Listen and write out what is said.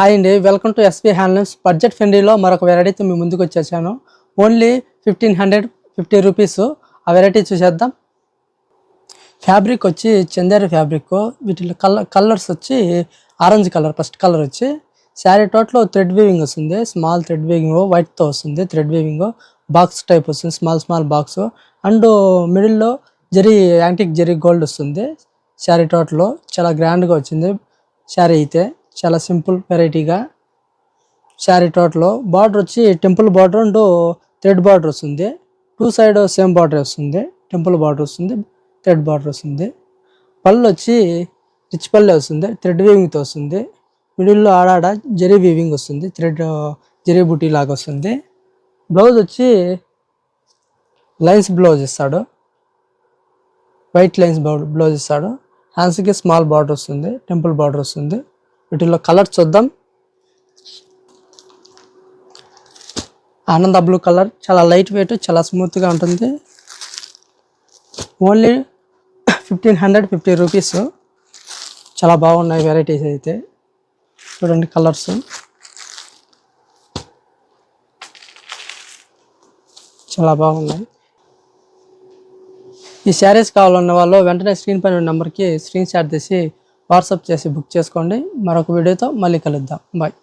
Hi అండి welcome to SP handlooms budget ఫ్రెండ్లీలో మరొక వెరైటీతో మీ ముందుకు వచ్చేసాను. Only fifteen hundred fifty rupees ఆ వెరైటీ చూసేద్దాం. ఫ్యాబ్రిక్ వచ్చి చందేరి ఫ్యాబ్రిక్ వీటిలో కలర్ కలర్స్ వచ్చి ఆరెంజ్ కలర్ ఫస్ట్ కలర్ వచ్చి శారీ టోటల్ థ్రెడ్ వీవింగ్ వస్తుంది. స్మాల్ థ్రెడ్ వీవింగ్ వైట్తో వస్తుంది థ్రెడ్ వీవింగ్ బాక్స్ టైప్ వస్తుంది స్మాల్ స్మాల్ బాక్స్ అండ్ మిడిల్లో జరీ యాంటిక్ జరీ గోల్డ్ వస్తుంది. శారీ టోటల్ చాలా గ్రాండ్గా వచ్చింది. శారీ అయితే చాలా సింపుల్ వెరైటీగా. శారీ టోటల్ బార్డర్ వచ్చి temple border and thread border వస్తుంది. టూ సైడ్ సేమ్ బార్డర్ వస్తుంది. టెంపుల్ బార్డర్ వస్తుంది. థ్రెడ్ బార్డర్ వస్తుంది. పళ్ళు వచ్చి రిచ్ పల్లె వస్తుంది. థ్రెడ్ వీవింగ్తో వస్తుంది. మిడిల్లో ఆడాడ జరీ వీవింగ్ వస్తుంది. థ్రెడ్ జరీ బుటీ లాగా వస్తుంది. బ్లౌజ్ వచ్చి లైన్స్ బ్లౌజ్ ఇస్తాడు. వైట్ లైన్స్ బ్లౌజ్ ఇస్తాడు. హ్యాండ్స్కి స్మాల్ బార్డర్ వస్తుంది. టెంపుల్ బార్డర్ వస్తుంది. వీటిలో కలర్ చూద్దాం. ఆనంద బ్లూ కలర్ చాలా లైట్ వెయిట్ చాలా స్మూత్గా ఉంటుంది. Only fifteen hundred fifty rupees. చాలా బాగున్నాయి వెరైటీస్ అయితే. చూడండి కలర్స్. చాలా బాగున్నాయి. ఈ శారీస్ కావాలన్న వాళ్ళు వెంటనే స్క్రీన్ పైన నెంబర్కి స్క్రీన్ షాట్ తీసి వాట్సాప్ చేసి బుక్ చేసుకోండి. మరొక వీడియోతో మళ్ళీ కలుద్దాం. బాయ్.